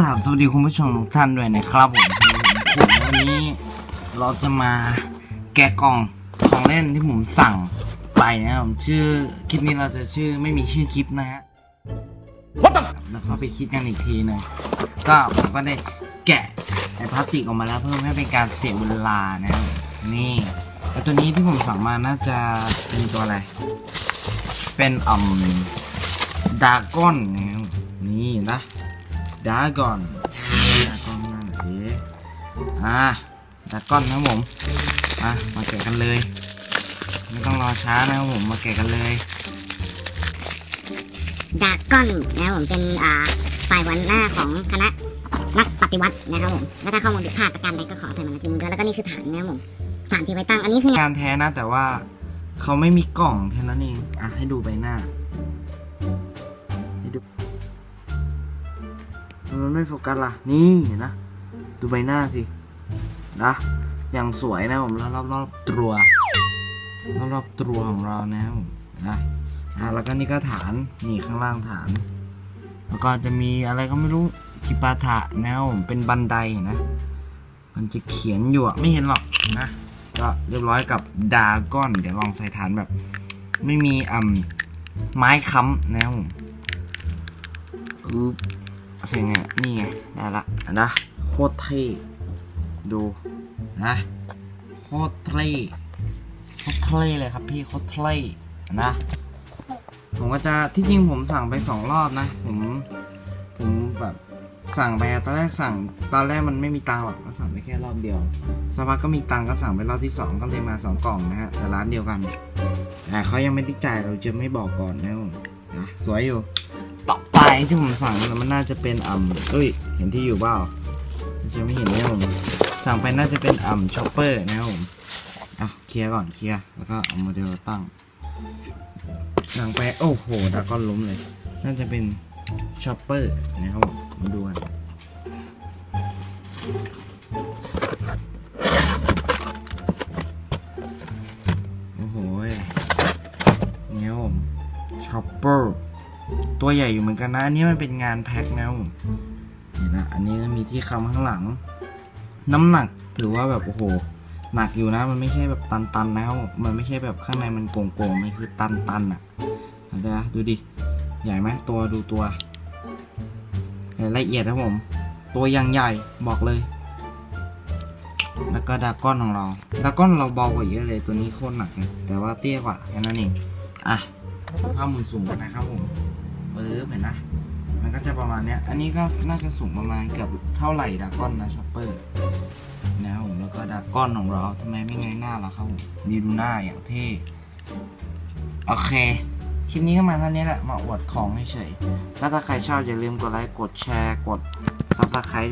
ราบสวัสดีคุณผู้ชมทุกท่านด้วยนะครับผมผมวันนี้เราจะมาแกะกล่องของเล่นที่ผมสั่งไปนะครับผมชื่อคลิปนี้เราจะชื่อไม่มีชื่อคลิปนะฮะ What the แล้วก็ไปคิดกันอีกทีหนึงก็ผมก็ได้แกะไอ้พลาสติกออกมาแล้วเพื่อไม่ให้เป็นการเสียเวลานะครับนี่แล้วตัวนี้ที่ผมสั่งมาน่าจะเป็นตัวอะไร เป็นอ่มดากอนนะครับนี่นะ ดากอนดากอนนั่นเอ๋อะดากอนนะครับผมอะมาแกะกันเลย ไม่ต้องรอช้านะครับผมมาแกะกันเลยดาก้อนนะครับผมเป็นอ่าฝ่ายวันหน้าของคณะนักปฏิวัตินะครับผมแล้วถ้าข้อมูลผิดพลาดประการใดก็ขออภัยมาณที่นี้ด้วยแล้วก็นี่คือฐานนะครับผมฐานที่ไว้ตั้งอันนี้คืองานแท้นะ แต่ว่าเขาไม่มีกล่องแค่นั้นเองอะให้ดูใบหน้าให้ดูำไมันไม่โฟกัสล่ะ นี่เห็นนะ ดูใบหน้าสิ นะ อย่างสวยนะผมรอบรอบรอบตัวรอบรอบตัวของเรานะผมนะอะแล้วก็นี่ก็ฐาน นี่ข้างล่างฐาน แล้วก็จะมีอะไรก็ไม่รู้คิปาถะนะผมเป็นบันไดเห็นนะ มันจะเขียนอยู่อะไม่เห็นหรอกนะ ก็เรียบร้อยกับดาก้อน เดี๋ยวลองใส่ฐานแบบ ไม่มีอ่ำไม้ค้ำนะผมอือ ใส่ไงนี่ไงได้ละนะโคตรเท่ดูนะโคตรเท่โคตรเท่เลยครับพี่โคตรเท่นะผมก็จะที่จริงผมสั่งไปสองรอบนะ ผมผมแบบสั่งไปตอนแรกสั่งตอนแรกมันไม่มีตังค์หรอกก็สั่งไปแค่รอบเดียวสักพักก็มีตังค์ก็สั่งไปรอบที่สองก็เลยมาสองกล่องนะฮะแต่ร้านเดียวกันแต่เขายังไม่ได้จ่ายเราจะไม่บอกก่อนนะผมนะสวยอยู่ ที่ผมสั่งมันน่าจะเป็นอ่ำเอ้ย เห็นที่อยู่เปล่าจะไม่เห็นนะผมสั่งไปน่าจะเป็นอ่ำช็อปเปอร์นะครับผมอะเคลียร์ก่อนเคลียร์แล้วก็เอาโมเดลตั้งหลังไปโอ้โหดาก้อนล้มเลย น่าจะเป็นชอปเปอร์นะครับผมมาดูกันโอ้โหเนี่ยผมชอปเปอร์ ตัวใหญ่อยู่เหมือนกันนะ อันนี้มันเป็นงานแพ็คนะผมเห็นนะอันนี้มีที่คำข้างหลัง น้ำหนักถือว่าแบบโอ้โหหนักอยู่นะ มันไม่ใช่แบบตันๆนะครับมันไม่ใช่แบบข้างในมันโก่งๆมันคือตันๆอะอาจจะดูดิใหญ่ไหมตัวดูตัวละเอียดครับผม ตัวยังใหญ่บอกเลย แล้วก็ดาก้อนของเราดาก้อนเราเบากว่าเยอะเลยตัวนี้โคตรหนักเลยแต่ว่าเตี้ยกว่าแค่นั้นเองอะ ภาพมุนสูงนะครับผมปื๊บเห็นนะ มันก็จะประมาณเนี้ย อันนี้ก็น่าจะสูงประมาณเกือบเท่าไหร่ดาก้อนนะชอปเปอร์นะครับผมแล้วก็ดาก้อนของเราทำไมไม่ไงหน้าล่ะครับผมนี่ดูหน้าอย่างเท่โอเคคลิปนี้ก็มาเท่านี้แหละ มาอวดของเฉยๆแล้วถ้าใครชอบอย่าลืมกดไลค์ กดแชร์ กด subscribe